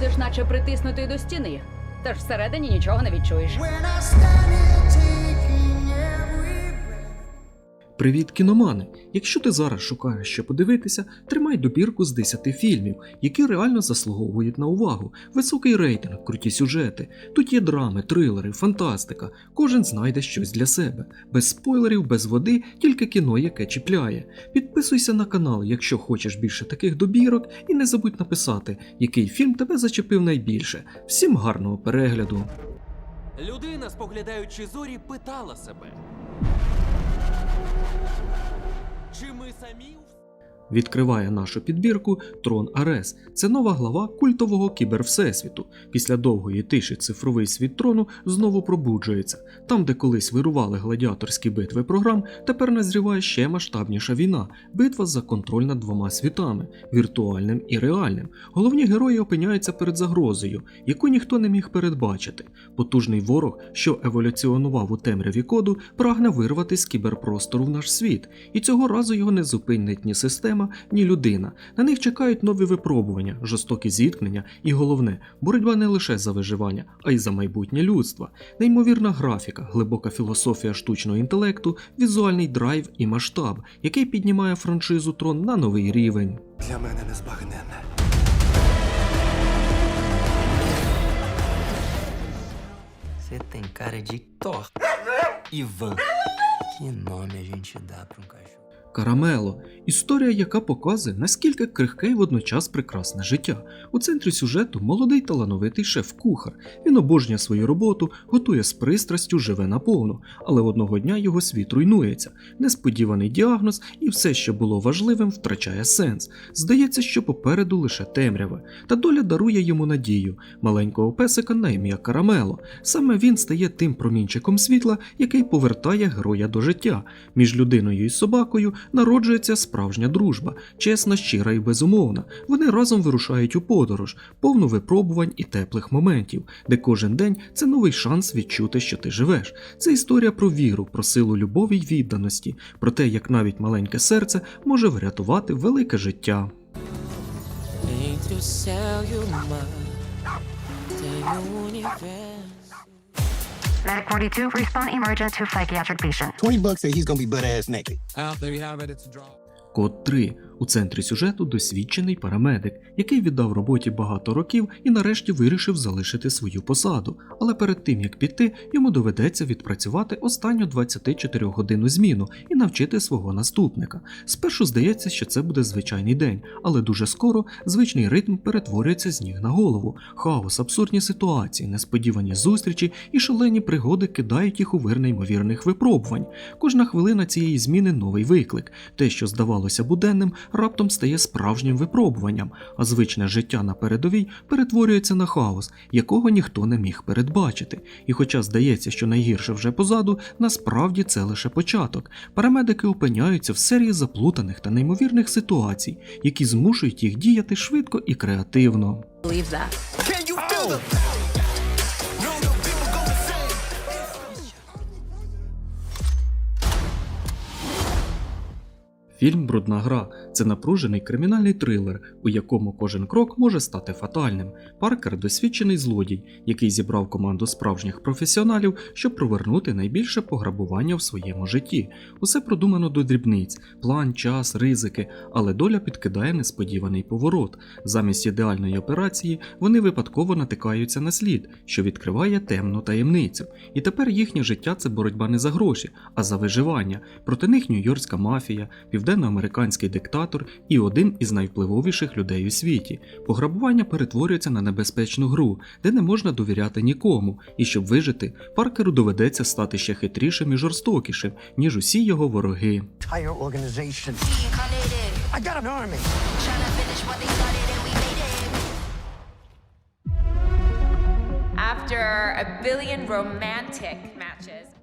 будеш наче притиснутий до стіни. Тож всередині нічого не відчуєш. Привіт, кіномани! Якщо ти зараз шукаєш що подивитися, тримай добірку з 10 фільмів, які реально заслуговують на увагу. Високий рейтинг, круті сюжети. Тут є драми, трилери, фантастика. Кожен знайде щось для себе. Без спойлерів, без води, тільки кіно, яке чіпляє. Підписуйся на канал, якщо хочеш більше таких добірок, і не забудь написати, який фільм тебе зачепив найбільше. Всім гарного перегляду! Людина, споглядаючи зорі, питала себе. Чи ми самі? Відкриває нашу підбірку Трон Арес. Це нова глава культового кібервсесвіту. Після довгої тиші цифровий світ трону знову пробуджується. Там, де колись вирували гладіаторські битви програм, тепер назріває ще масштабніша війна битва за контроль над двома світами віртуальним і реальним. Головні герої опиняються перед загрозою, яку ніхто не міг передбачити. Потужний ворог, що еволюціонував у темряві коду, прагне вирвати з кіберпростору в наш світ, і цього разу його не зупинить ні система, ні людина. На них чекають нові випробування, жорстокі зіткнення і головне боротьба не лише за виживання, а й за майбутнє людства. Неймовірна графіка, глибока філософія штучного інтелекту, візуальний драйв і масштаб, який піднімає франшизу Трон на новий рівень. Для мене незбагненне. Você tem cara de Thor. Ivan. Que nome a gente dá pra um cachorro? Карамело історія, яка показує, наскільки крихке й водночас прекрасне життя. У центрі сюжету молодий талановитий шеф-кухар. Він обожнює свою роботу, готує з пристрастю, живе наповну, але одного дня його світ руйнується. Несподіваний діагноз, і все, що було важливим, втрачає сенс. Здається, що попереду лише темрява. Та доля дарує йому надію маленького песика на ім'я Карамело. Саме він стає тим промінчиком світла, який повертає героя до життя. Між людиною і собакою народжується справжня дружба, чесна, щира і безумовна. Вони разом вирушають у подорож, повну випробувань і теплих моментів, де кожен день це новий шанс відчути, що ти живеш. Це історія про віру, про силу любові й відданості, про те, як навіть маленьке серце може врятувати велике життя. O Medic 42, respond emergent to psychiatric patient. 20 bucks say he's gonna be butt ass naked. Well, there you have it. It's a draw. Код 3. У центрі сюжету досвідчений парамедик, який віддав роботі багато років і нарешті вирішив залишити свою посаду. Але перед тим як піти, йому доведеться відпрацювати останню 24 годинну зміну і навчити свого наступника. Спершу здається, що це буде звичайний день, але дуже скоро звичний ритм перетворюється з ніг на голову. Хаос, абсурдні ситуації, несподівані зустрічі і шалені пригоди кидають їх у вир неймовірних випробувань. Кожна хвилина цієї зміни новий виклик. Те, що здавалося буденним, раптом стає справжнім випробуванням, а звичне життя на передовій перетворюється на хаос, якого ніхто не міг передбачити. І хоча здається, що найгірше вже позаду, насправді це лише початок. Парамедики опиняються в серії заплутаних та неймовірних ситуацій, які змушують їх діяти швидко і креативно. Фільм Брудна гра це напружений кримінальний трилер, у якому кожен крок може стати фатальним. Паркер досвідчений злодій, який зібрав команду справжніх професіоналів, щоб провернути найбільше пограбування в своєму житті. Усе продумано до дрібниць, план, час, ризики, але доля підкидає несподіваний поворот. Замість ідеальної операції вони випадково натикаються на слід, що відкриває темну таємницю. І тепер їхнє життя це боротьба не за гроші, а за виживання. Проти них нью-йоркська мафія, південноамериканський диктатор і один із найвпливовіших людей у світі. Пограбування перетворюється на небезпечну гру, де не можна довіряти нікому, і щоб вижити, Паркеру доведеться стати ще хитрішим і жорстокішим, ніж усі його вороги. After a billion romantic matches.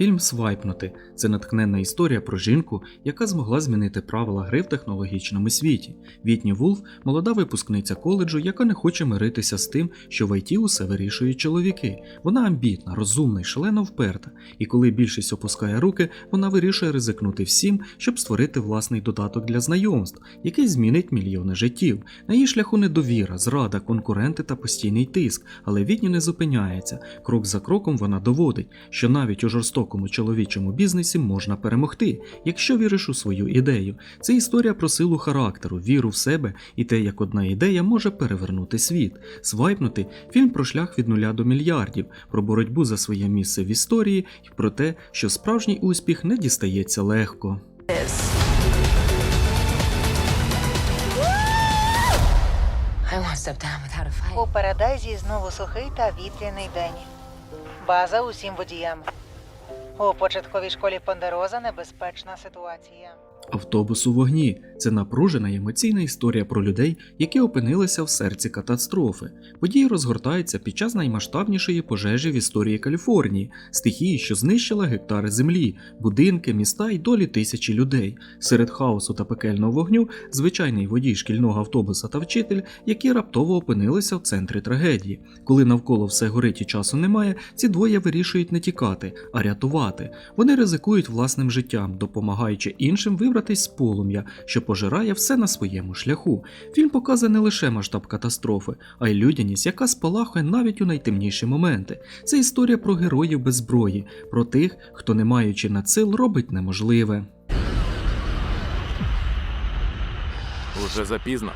Фільм Свайпнути це натхненна історія про жінку, яка змогла змінити правила гри в технологічному світі. Вітні Вулф молода випускниця коледжу, яка не хоче миритися з тим, що в ІТ усе вирішують чоловіки. Вона амбітна, розумна і шалено вперта, і коли більшість опускає руки, вона вирішує ризикнути всім, щоб створити власний додаток для знайомств, який змінить мільйони життів. На її шляху недовіра, зрада, конкуренти та постійний тиск, але Вітні не зупиняється. Крок за кроком вона доводить, що навіть у жорстокому чоловічому бізнесі можна перемогти, якщо віриш у свою ідею. Це історія про силу характеру, віру в себе і те, як одна ідея може перевернути світ. Свайпнути фільм про шлях від нуля до мільярдів, про боротьбу за своє місце в історії і про те, що справжній успіх не дістається легко. У Парадайзі знову сухий та вітряний день. База усім водіям. У початковій школі Пондероза небезпечна ситуація. Автобус у вогні це напружена й емоційна історія про людей, які опинилися в серці катастрофи. Події розгортаються під час наймасштабнішої пожежі в історії Каліфорнії, стихії, що знищила гектари землі, будинки, міста й долі тисячі людей. Серед хаосу та пекельного вогню звичайний водій шкільного автобуса та вчитель, які раптово опинилися в центрі трагедії. Коли навколо все горить і часу немає, ці двоє вирішують не тікати, а рятувати. Вони ризикують власним життям, допомагаючи іншим вибратись з полум'я, що пожирає все на своєму шляху. Фільм показує не лише масштаб катастрофи, а й людяність, яка спалахує навіть у найтемніші моменти. Це історія про героїв без зброї, про тих, хто, не маючи надсил, робить неможливе. Уже запізно.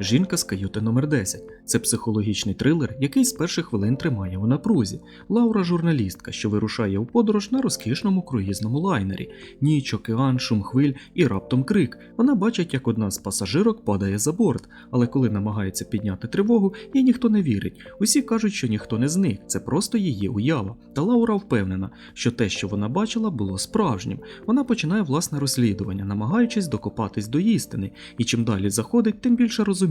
Жінка з каюти номер 10 це психологічний трилер, який з перших хвилин тримає у напрузі. Лаура журналістка, що вирушає у подорож на розкішному круїзному лайнері. Ніч, океан, шум хвиль і раптом крик. Вона бачить, як одна з пасажирок падає за борт, але коли намагається підняти тривогу, їй ніхто не вірить. Усі кажуть, що ніхто не зник, це просто її уява. Та Лаура впевнена, що те, що вона бачила, було справжнім. Вона починає власне розслідування, намагаючись докопатись до істини, і чим далі заходить, тим більше розуміє,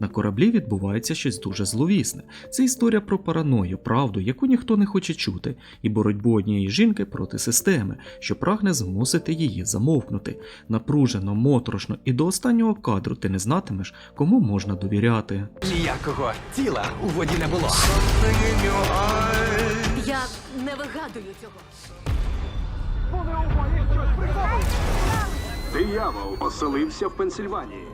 на кораблі відбувається щось дуже зловісне. Це історія про параною, правду, яку ніхто не хоче чути, і боротьбу однієї жінки проти системи, що прагне змусити її замовкнути. Напружено, моторошно, і до останнього кадру ти не знатимеш, кому можна довіряти. Ніякого тіла у воді не було. Я не вигадую цього. Диявол оселився в Пенсільванії.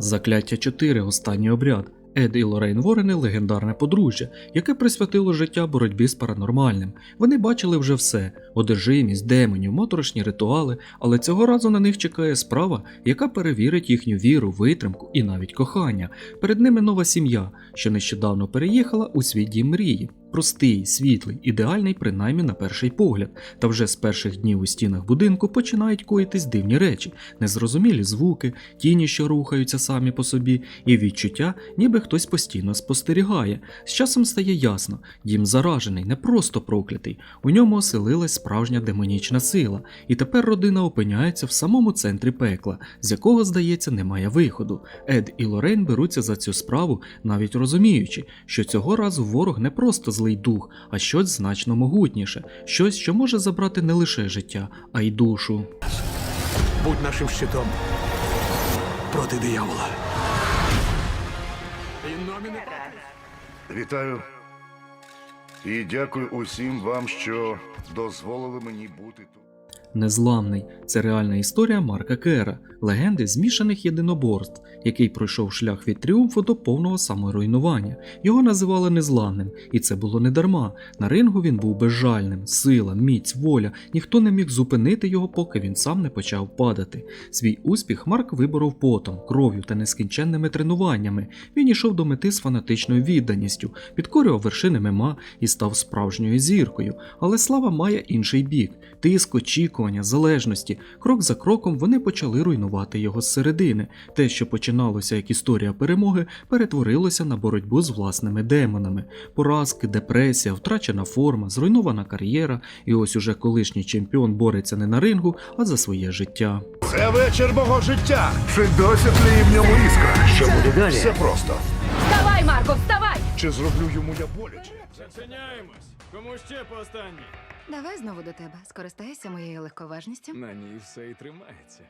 Закляття 4. Останній обряд. Ед і Лорейн Ворени легендарне подружжя, яке присвятило життя боротьбі з паранормальним. Вони бачили вже все: одержимість, демонів, моторошні ритуали, але цього разу на них чекає справа, яка перевірить їхню віру, витримку і навіть кохання. Перед ними нова сім'я, що нещодавно переїхала у свій дім мрії. Простий, світлий, ідеальний, принаймні на перший погляд, та вже з перших днів у стінах будинку починають коїтись дивні речі, незрозумілі звуки, тіні, що рухаються самі по собі, і відчуття, ніби хтось постійно спостерігає. З часом стає ясно, дім заражений, не просто проклятий. У ньому оселилась справжня демонічна сила, і тепер родина опиняється в самому центрі пекла, з якого, здається, немає виходу. Ед і Лорейн беруться за цю справу, навіть розуміючи, що цього разу ворог не просто злий дух, а щось значно могутніше, щось, що може забрати не лише життя, а й душу. Будь нашим щитом проти диявола. Вітаю і дякую усім вам, що дозволили мені бути тут. Незламний це реальна історія Марка Кера, легенди змішаних єдиноборств, який пройшов шлях від тріумфу до повного саморуйнування. Його називали незламним, і це було не дарма. На рингу він був безжальним, сила, міць, воля. Ніхто не міг зупинити його, поки він сам не почав падати. Свій успіх Марк виборов потом, кров'ю та нескінченними тренуваннями. Він ішов до мети з фанатичною відданістю, підкорював вершини мема і став справжньою зіркою. Але слава має інший бік: тиск, очікування, залежності. Крок за кроком вони почали руйнувати його зсередини. Те, що починалося як історія перемоги, перетворилося на боротьбу з власними демонами. Поразки, депресія, втрачена форма, зруйнована кар'єра, і ось уже колишній чемпіон бореться не на рингу, а за своє життя. Це вечір мого життя. Чи досі тліє в ньому іскра? Що буде далі? Все просто. Вставай, Марко, вставай! Чи зроблю йому я боляче? Зачиняємось. Кому ще по останній? Давай знову до тебе. Скористайся моєю легковажністю. На ній все і тримається.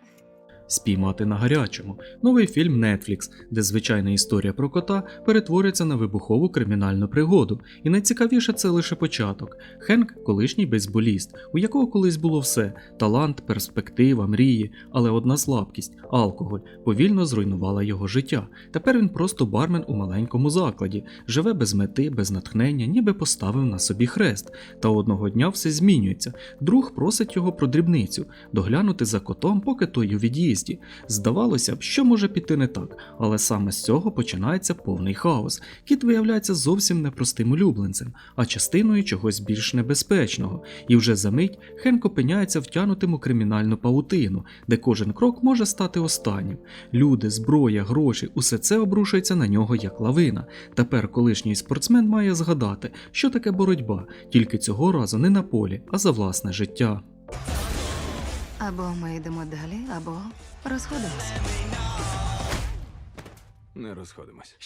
Спіймати на гарячому новий фільм Netflix, де звичайна історія про кота перетворюється на вибухову кримінальну пригоду. І найцікавіше це лише початок. Хенк колишній бейсболіст, у якого колись було все: талант, перспектива, мрії, але одна слабкість алкоголь повільно зруйнувала його життя. Тепер він просто бармен у маленькому закладі, живе без мети, без натхнення, ніби поставив на собі хрест. Та одного дня все змінюється. Друг просить його про дрібницю доглянути за котом, поки той у від'їзді. Здавалося б, що може піти не так, але саме з цього починається повний хаос. Кіт виявляється зовсім непростим улюбленцем, а частиною чогось більш небезпечного. І вже за мить Хенк опиняється втянутим у кримінальну паутину, де кожен крок може стати останнім. Люди, зброя, гроші усе це обрушується на нього як лавина. Тепер колишній спортсмен має згадати, що таке боротьба, тільки цього разу не на полі, а за власне життя. Або ми йдемо далі, або розходимося. Не розходимось.